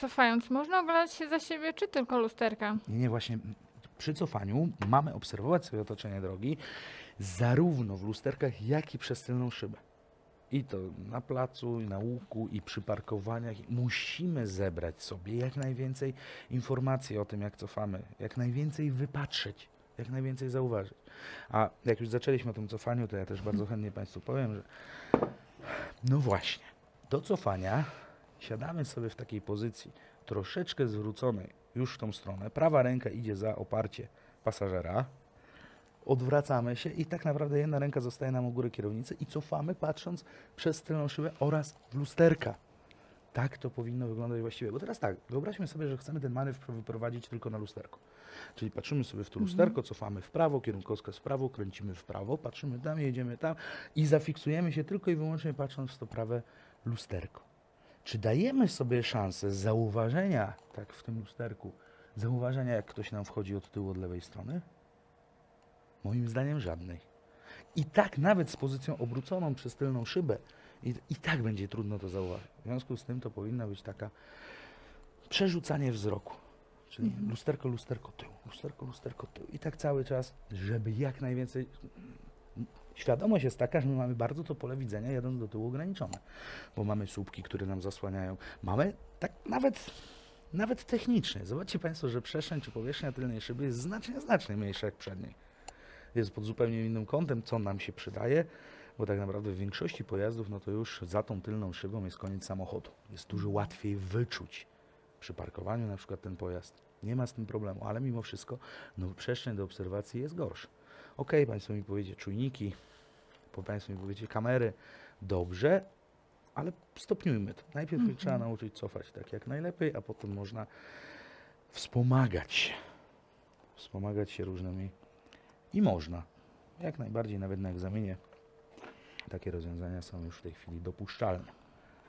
Cofając, można oglądać się za siebie, czy tylko lusterka? Nie, nie, właśnie przy cofaniu mamy obserwować sobie otoczenie drogi zarówno w lusterkach, jak i przez tylną szybę. I to na placu, i na łuku, i przy parkowaniach. Musimy zebrać sobie jak najwięcej informacji o tym, jak cofamy, jak najwięcej wypatrzeć, jak najwięcej zauważyć. A jak już zaczęliśmy o tym cofaniu, to ja też bardzo chętnie Państwu powiem, że no właśnie, do cofania siadamy sobie w takiej pozycji troszeczkę zwróconej już w tą stronę. Prawa ręka idzie za oparcie pasażera. Odwracamy się i tak naprawdę jedna ręka zostaje nam u góry kierownicy i cofamy patrząc przez tylną szybę oraz w lusterka. Tak to powinno wyglądać właściwie. Bo teraz tak, wyobraźmy sobie, że chcemy ten manewr wyprowadzić tylko na lusterku. Czyli patrzymy sobie w to lusterko, cofamy w prawo, kierunkowskaz w prawo, kręcimy w prawo, patrzymy tam, jedziemy tam i zafiksujemy się tylko i wyłącznie patrząc w to prawe lusterko. Czy dajemy sobie szansę zauważenia, tak w tym lusterku, zauważenia jak ktoś nam wchodzi od tyłu, od lewej strony? Moim zdaniem żadnej. I tak nawet z pozycją obróconą przez tylną szybę, i, i tak będzie trudno to zauważyć. W związku z tym to powinna być taka przerzucanie wzroku. Czyli lusterko, lusterko, tył, lusterko, lusterko, tył. I tak cały czas, żeby jak najwięcej. Świadomość jest taka, że my mamy bardzo to pole widzenia jadąc do tyłu ograniczone, bo mamy słupki, które nam zasłaniają. Mamy tak nawet, nawet technicznie. Zobaczcie Państwo, że przestrzeń czy powierzchnia tylnej szyby jest znacznie, znacznie mniejsza jak przedniej. Jest pod zupełnie innym kątem, co nam się przydaje, bo tak naprawdę w większości pojazdów, no to już za tą tylną szybą jest koniec samochodu. Jest dużo łatwiej wyczuć przy parkowaniu na przykład ten pojazd. Nie ma z tym problemu, ale mimo wszystko no, przestrzeń do obserwacji jest gorsza. Ok, Państwo mi powiecie czujniki, Państwo mi powiecie kamery, dobrze, ale stopniujmy to. Najpierw Mhm. trzeba nauczyć cofać tak jak najlepiej, a potem można wspomagać się. Wspomagać się różnymi i można. Jak najbardziej, nawet na egzaminie takie rozwiązania są już w tej chwili dopuszczalne.